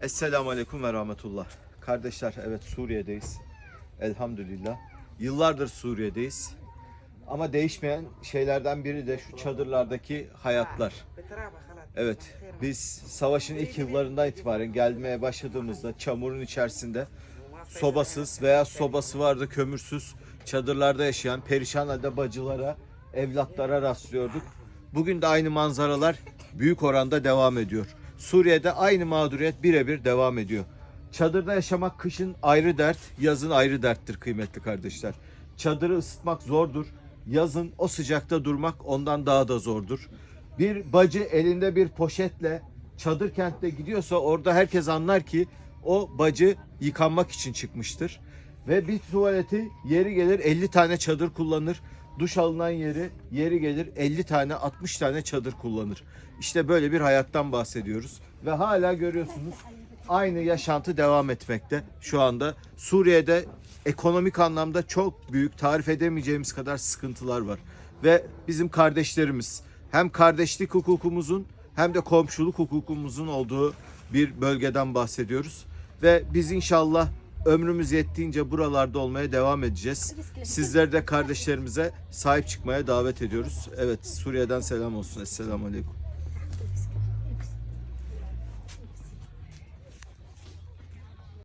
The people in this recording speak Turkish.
Esselamu Aleyküm ve Rahmetullah. Kardeşler evet Suriye'deyiz. Elhamdülillah. Yıllardır Suriye'deyiz. Ama değişmeyen şeylerden biri de şu çadırlardaki hayatlar. Evet biz savaşın ilk yıllarından itibaren gelmeye başladığımızda çamurun içerisinde sobasız veya sobası vardı kömürsüz çadırlarda yaşayan perişan halde bacılara, evlatlara rastlıyorduk. Bugün de aynı manzaralar büyük oranda devam ediyor. Suriye'de aynı mağduriyet birebir devam ediyor. Çadırda yaşamak kışın ayrı dert, yazın ayrı derttir kıymetli kardeşler. Çadırı ısıtmak zordur. Yazın o sıcakta durmak ondan daha da zordur. Bir bacı elinde bir poşetle çadır kentte gidiyorsa orada herkes anlar ki o bacı yıkanmak için çıkmıştır. Ve bir tuvaleti yeri gelir 50 tane çadır kullanır. Duş alınan yeri yeri gelir 50 tane 60 tane çadır kullanır. İşte böyle bir hayattan bahsediyoruz. Ve hala görüyorsunuz aynı yaşantı devam etmekte. Şu anda Suriye'de ekonomik anlamda çok büyük tarif edemeyeceğimiz kadar sıkıntılar var. Ve bizim kardeşlerimiz hem kardeşlik hukukumuzun hem de komşuluk hukukumuzun olduğu bir bölgeden bahsediyoruz. Ve biz inşallah ömrümüz yettiğince buralarda olmaya devam edeceğiz. Sizleri de kardeşlerimize sahip çıkmaya davet ediyoruz. Evet Suriye'den selam olsun. Esselamu Aleyküm.